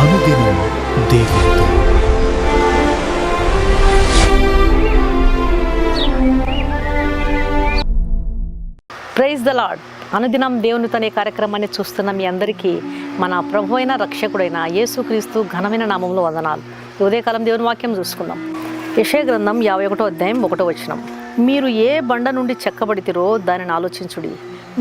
అనుదినం దేవుడితో praise the lord అనుదినం దేవునితో అనే కార్యక్రమాన్ని చూస్తున్న మీ అందరికీ మన ప్రభు అయిన రక్షకుడైన యేసుక్రీస్తు ఘనమైన నామంలో వందనాలు. ఉదయకాలం దేవుని వాక్యం చూసుకుందాం. యశయ గ్రంథం యాభై ఒకటో అధ్యాయం ఒకటో వచనం. మీరు ఏ బండ నుండి చెక్కబడితిరో దానిని ఆలోచించుడి.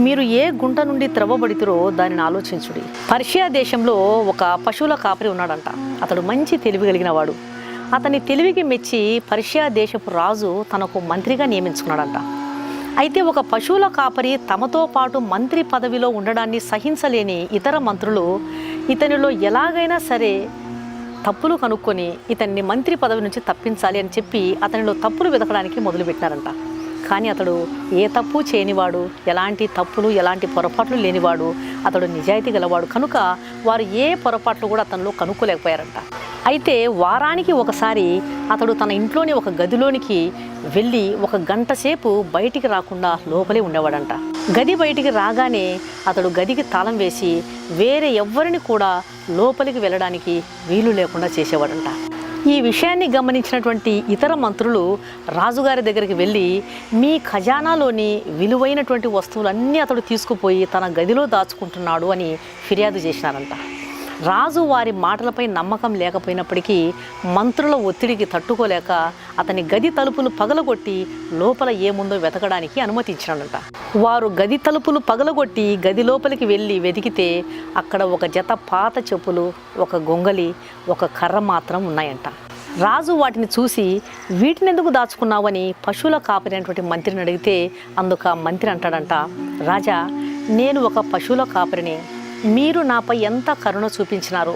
మీరు ఏ గుంట నుండి త్రవ్వబడితురో దానిని ఆలోచించుడి. పర్షియా దేశంలో ఒక పశువుల కాపరి ఉన్నాడంట. అతడు మంచి తెలివి కలిగిన వాడు అతని తెలివికి మెచ్చి పర్షియా దేశపు రాజు తనకు మంత్రిగా నియమించుకున్నాడంట. అయితే ఒక పశువుల కాపరి తమతో పాటు మంత్రి పదవిలో ఉండడాన్ని సహించలేని ఇతర మంత్రులు ఇతనిలో ఎలాగైనా సరే తప్పులు కనుక్కొని ఇతన్ని మంత్రి పదవి నుంచి తప్పించాలి అని చెప్పి అతనిలో తప్పులు వెతకడానికి మొదలుపెట్టారంట కానీ అతడు ఏ తప్పు చేయనివాడు ఎలాంటి తప్పులు ఎలాంటి పొరపాట్లు లేనివాడు అతడు నిజాయితీ గలవాడు. కనుక వారు ఏ పొరపాట్లు కూడా అతనిలో కనుక్కోలేకపోయారంట. అయితే వారానికి ఒకసారి అతడు తన ఇంట్లోని ఒక గదిలోనికి వెళ్ళి ఒక గంట సేపు బయటికి రాకుండా లోపలే ఉండేవాడంట. గది బయటికి రాగానే అతడు గదికి తాళం వేసి వేరే ఎవ్వరిని కూడా లోపలికి వెళ్ళడానికి వీలు లేకుండా చేసేవాడంట. ఈ విషయాన్ని గమనించినటువంటి ఇతర మంత్రులు రాజుగారి దగ్గరికి వెళ్ళి మీ ఖజానాలోని విలువైనటువంటి వస్తువులన్నీ అతడు తీసుకుపోయి తన గదిలో దాచుకుంటున్నాడు అని ఫిర్యాదు చేసినారంట. రాజు వారి మాటలపై నమ్మకం లేకపోయినప్పటికీ మంత్రుల ఒత్తిడికి తట్టుకోలేక అతని గది తలుపులు పగలగొట్టి లోపల ఏముందో వెతకడానికి అనుమతించాడంట వారు గది తలుపులు పగలగొట్టి గది లోపలికి వెళ్ళి వెతికితే అక్కడ ఒక జత పాత చెప్పులు ఒక గొంగలి ఒక కర్ర మాత్రం ఉన్నాయంట. రాజు వాటిని చూసి వీటిని ఎందుకు దాచుకున్నావని పశువుల కాపరినటువంటి మంత్రిని అడిగితే అందుకు ఆ మంత్రి అంటాడంట రాజా నేను ఒక పశువుల కాపరిని మీరు నాపై ఎంత కరుణ చూపించినారో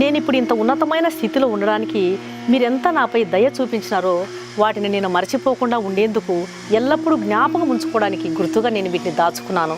నేను ఇప్పుడు ఇంత ఉన్నతమైన స్థితిలో ఉండడానికి మీరెంత నాపై దయ చూపించినారో వాటిని నేను మర్చిపోకుండా ఉండేందుకు ఎల్లప్పుడూ జ్ఞాపకం ఉంచుకోవడానికి గుర్తుగా నేను వీటిని దాచుకున్నాను.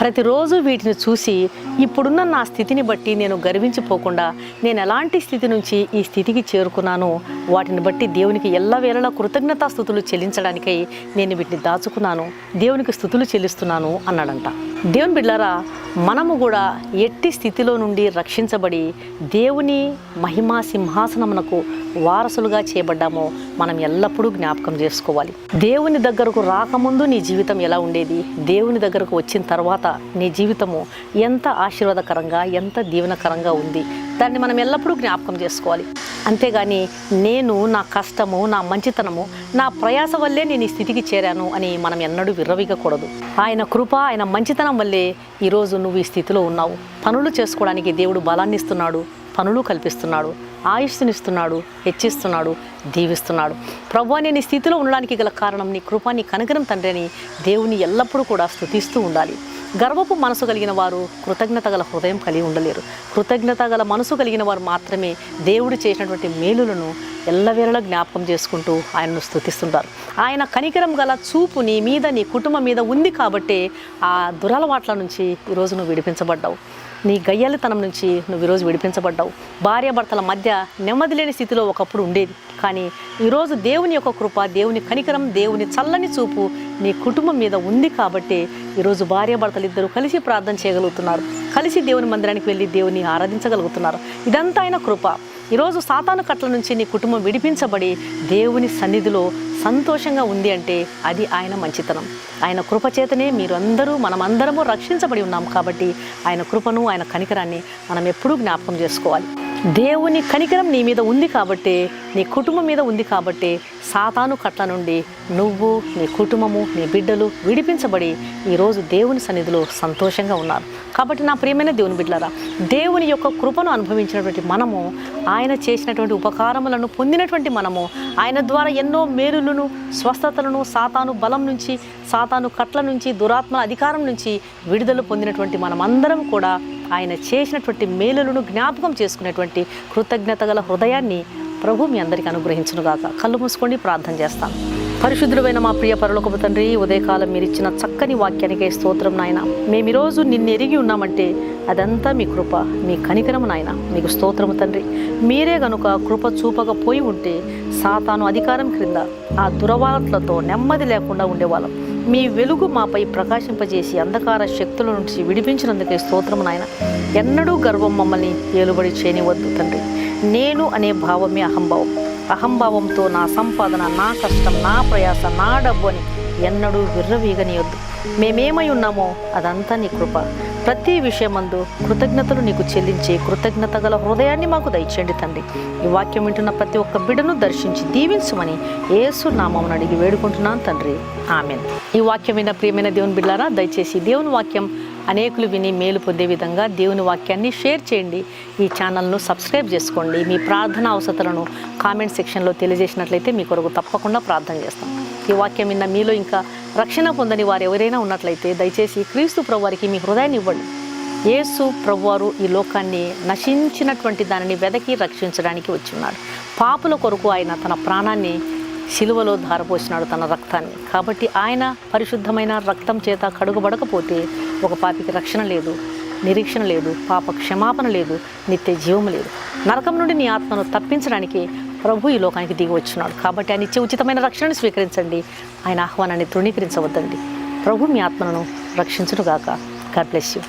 ప్రతిరోజు వీటిని చూసి ఇప్పుడున్న నా స్థితిని బట్టి నేను గర్వించిపోకుండా నేను ఎలాంటి స్థితి నుంచి ఈ స్థితికి చేరుకున్నానో వాటిని బట్టి దేవునికి ఎల్లవేళలా కృతజ్ఞతా స్థుతులు చెల్లించడానికై నేను వీటిని దాచుకున్నాను. దేవునికి స్థుతులు చెల్లిస్తున్నాను అన్నాడంట. దేవుని బిడ్డారా మనము కూడా ఎట్టి స్థితిలో నుండి రక్షించబడి దేవుని మహిమా సింహాసనమునకు వారసులుగా చేయబడ్డామో మనం ఎల్లప్పుడూ జ్ఞాపకం చేసుకోవాలి. దేవుని దగ్గరకు రాకముందు నీ జీవితం ఎలా ఉండేది? దేవుని దగ్గరకు వచ్చిన తర్వాత నీ జీవితము ఎంత ఆశీర్వాదకరంగా ఎంత దీవెనకరంగా ఉంది? దాన్ని మనం ఎల్లప్పుడూ జ్ఞాపకం చేసుకోవాలి. అంతేగాని నేను నా కష్టము నా మంచితనము నా ప్రయాస వల్లే నేను ఈ స్థితికి చేరాను అని మనం ఎన్నడూ విర్రవీగకూడదు. ఆయన కృప ఆయన మంచితనం వల్లే ఈరోజు నువ్వు ఈ స్థితిలో ఉన్నావు. పనులు చేసుకోవడానికి దేవుడు బలాన్ని ఇస్తున్నాడు పనులు కల్పిస్తున్నాడు ఆయుష్నిస్తున్నాడు హెచ్చిస్తున్నాడు దీవిస్తున్నాడు. ప్రభు నేను ఈ స్థితిలో ఉండడానికి గల కారణం నీ కృప నీ కనకరం తండ్రి అని దేవుని ఎల్లప్పుడూ కూడా స్థుతిస్తూ ఉండాలి. గర్వపు మనసు కలిగిన వారు కృతజ్ఞత గల హృదయం కలిగి ఉండలేరు. కృతజ్ఞత గల మనసు కలిగిన వారు మాత్రమే దేవుడు చేసినటువంటి మేలులను ఎల్లవేళలా జ్ఞాపకం చేసుకుంటూ ఆయనను స్థుతిస్తుంటారు ఆయన కనికరం గల చూపు నీ మీద నీ కుటుంబం మీద ఉంది కాబట్టే ఆ దురలవాట్ల నుంచి ఈరోజు నువ్వు విడిపించబడ్డావు. నీ గయ్యాలితనం నుంచి నువ్వు ఈరోజు విడిపించబడ్డావు. భార్యాభర్తల మధ్య నెమ్మది లేని స్థితిలో ఒకప్పుడు ఉండేది. కానీ ఈరోజు దేవుని యొక్క కృప దేవుని కనికరం దేవుని చల్లని చూపు నీ కుటుంబం మీద ఉంది కాబట్టి ఈరోజు భార్యాభర్తలు ఇద్దరు కలిసి ప్రార్థన చేయగలుగుతున్నారు. కలిసి దేవుని మందిరానికి వెళ్ళి దేవుని ఆరాధించగలుగుతున్నారు. ఇదంతా ఆయన కృప. ఈరోజు సాతాను కట్ల నుంచి నీ కుటుంబం విడిపించబడి దేవుని సన్నిధిలో సంతోషంగా ఉంది అంటే అది ఆయన మంచితనం. ఆయన కృపచేతనే మీరు అందరూ మనమందరము రక్షించబడి ఉన్నాం కాబట్టి ఆయన కృపను ఆయన కనికరాన్ని మనం ఎప్పుడూ జ్ఞాపకం చేసుకోవాలి. దేవుని కనికరం నీ మీద ఉంది కాబట్టి నీ కుటుంబం మీద ఉంది కాబట్టి సాతాను కట్ల నుండి నువ్వు నీ కుటుంబము నీ బిడ్డలు విడిపించబడి ఈరోజు దేవుని సన్నిధిలో సంతోషంగా ఉన్నారు. కాబట్టి నా ప్రియమైన దేవుని బిడ్డలారా దేవుని యొక్క కృపను అనుభవించినటువంటి మనము ఆయన చేసినటువంటి ఉపకారములను పొందినటువంటి మనము ఆయన ద్వారా ఎన్నో మేలులను స్వస్థతలను సాతాను బలం నుంచి సాతాను కట్ల నుంచి దురాత్మ అధికారం నుంచి విడుదల పొందినటువంటి మనమందరం కూడా ఆయన చేసినటువంటి మేలులను జ్ఞాపకం చేసుకునేటువంటి కృతజ్ఞత గల హృదయాన్ని ప్రభు మీ అందరికీ అనుగ్రహించునుగాక. కళ్ళు మూసుకొని ప్రార్థన చేస్తాను పరిశుద్ధుడైన మా ప్రియ పరలోకపు తండ్రి ఉదయకాలం మీరు ఇచ్చిన చక్కని వాక్యానికే స్తోత్రం నాయన. మేము ఈరోజు నిన్ను ఎరిగి ఉన్నామంటే అదంతా మీ కృప మీ కనికరము నాయన. మీకు స్తోత్రము తండ్రి. మీరే గనుక కృప చూపకపోయి ఉంటే సాతాను అధికారం క్రింద ఆ దురవాలట్లతో నెమ్మది లేకుండా ఉండేవాళ్ళం. మీ వెలుగు మాపై ప్రకాశింపజేసి అంధకార శక్తుల నుంచి విడిపించినందుకే స్తోత్రం నాయన. ఎన్నడూ గర్వం మమ్మల్ని ఏలుబడి చేయనివద్దు తండ్రి. నేను అనే భావమే అహంభావం. అహంభావంతో నా సంపాదన నా కష్టం నా ప్రయాస నా డబ్బు అని ఎన్నడూ విర్రవీగనియొద్దు. మేమేమై ఉన్నామో అదంతా నీ కృప. ప్రతి విషయమందు కృతజ్ఞతలు నీకు చెల్లించే కృతజ్ఞత గల హృదయాన్ని మాకు దయచేయండి తండ్రి. ఈ వాక్యం వింటున్న ప్రతి ఒక్క బిడ్డను దర్శించి దీవించమని ఏసు నామం అడిగి వేడుకుంటున్నాను తండ్రి. ఆమె ఈ వాక్యం విన్న ప్రియమైన దేవుని బిడ్డారా దయచేసి దేవుని వాక్యం అనేకులు విని మేలు పొందే విధంగా దేవుని వాక్యాన్ని షేర్ చేయండి. ఈ ఛానల్ను సబ్స్క్రైబ్ చేసుకోండి. మీ ప్రార్థన అవసరాలను కామెంట్ సెక్షన్లో తెలియజేసినట్లయితే మీ కొరకు తప్పకుండా ప్రార్థన చేస్తాం. ఈ వాక్యం విన్న మీలో ఇంకా రక్షణ పొందని వారు ఎవరైనా ఉన్నట్లయితే దయచేసి క్రీస్తు ప్రభువారికి మీ హృదయాన్ని ఇవ్వండి. యేసు ప్రభువారు ఈ లోకాన్ని నశించినటువంటి దానిని వెదకి రక్షించడానికి వచ్చిన్నాడు పాపుల కొరకు ఆయన తన ప్రాణాన్ని శిలువలో ధారపోసినాడు తన రక్తాన్ని. కాబట్టి ఆయన పరిశుద్ధమైన రక్తం చేత కడుగబడకపోతే ఒక పాపికి రక్షణ లేదు నిరీక్షణ లేదు పాప క్షమాపణ లేదు నిత్య జీవం లేదు. నరకం నుండి నీ ఆత్మను తప్పించడానికి ప్రభు ఈ లోకానికి దిగి వచ్చినాడు. కాబట్టి ఆయన ఇచ్చే ఉచితమైన రక్షణను స్వీకరించండి. ఆయన ఆహ్వానాన్ని తృణీకరించవద్దండి. ప్రభు మీ ఆత్మను రక్షించునుగాక. God bless you